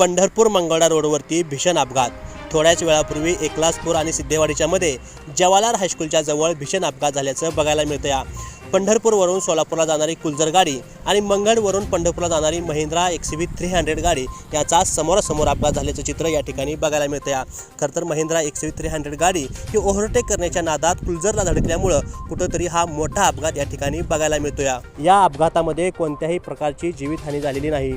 पंढरपूर मंगळा रोडवरती भीषण अपघात. थोड्याच वेळापूर्वी एकलासपूर आणि सिद्धेवाडीच्या मध्ये जवाहरलाल हायस्कूलच्या जवळ भीषण अपघात झाल्याचं बघायला मिळतं या पंढरपूरवरून सोलापूरला जाणारी कुलजर गाडी आणि मंगळवरून पंढरपूरला जाणारी Mahindra X V three hundred गाडी याचा समोरासमोर अपघात झाल्याचं चित्र या ठिकाणी बघायला मिळतं या खरं तर Mahindra X V three hundred गाडी ही ओव्हरटेक करण्याच्या नादात कुलजरला धडकल्यामुळं कुठंतरी हा मोठा अपघात या ठिकाणी बघायला मिळतो या या अपघातामध्ये कोणत्याही प्रकारची जीवितहानी झालेली नाही.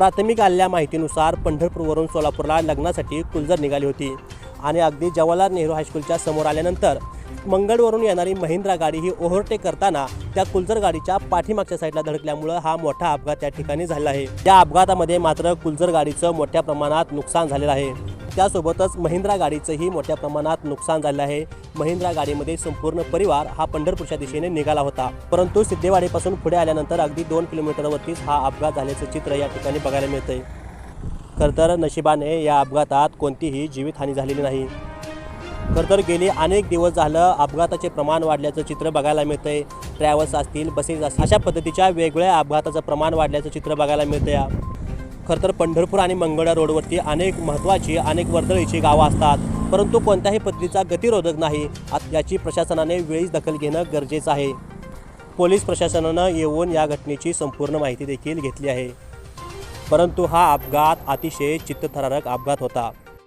प्राथमिक आलेल्या माहितीनुसार पंढरपूरवरून सोलापूरला लग्नासाठी कुलजर निघाली होती. आणि अगदी जवाहरलाल नेहरू हायस्कूलच्या समोर आल्यानंतर मंगळवरून येणारी महिंद्रा गाडी ही ओव्हरटेक करताना त्या कुलजर गाडीच्या पाठीमागच्या साईडला धडकल्यामुळं हा मोठा अपघात त्या ठिकाणी झाला आहे. या अपघातामध्ये मात्र कुलजर गाडीचं मोठ्या प्रमाणात नुकसान झालेलं आहे. त्यासोबतच महिंद्रा गाडीचंही मोठ्या प्रमाणात नुकसान झालं आहे. महिंद्रा गाडीमध्ये संपूर्ण परिवार हा पंढरपूरच्या दिशेने निघाला होता. परंतु सिद्धेवाडीपासून पुढे आल्यानंतर अगदी दोन किलोमीटरवरतीच हा अपघात झाल्याचं चित्र या ठिकाणी बघायला मिळतंय. खरं तर नशिबाने या अपघातात कोणतीही जीवितहानी झालेली नाही. खरं तर गेली अनेक दिवस झालं अपघाताचे प्रमाण वाढल्याचं चित्र बघायला मिळतंय. ट्रॅव्हल्स असतील बसेस असतील अशा पद्धतीच्या वेगवेगळ्या अपघाताचं प्रमाण वाढल्याचं चित्र बघायला मिळतं या खरं तर पंढरपूर आणि मंगळा रोडवरती अनेक महत्त्वाची अनेक वर्दळीची गावं असतात. परंतु कोणत्याही पद्धतीचा गतिरोधक नाही. याची प्रशासनाने वेळीच दखल घेणं गरजेचं आहे. पोलीस प्रशासनानं येऊन या घटनेची संपूर्ण माहिती देखील घेतली आहे. परंतु हा अपघात अतिशय चित्तथरारक अपघात होता.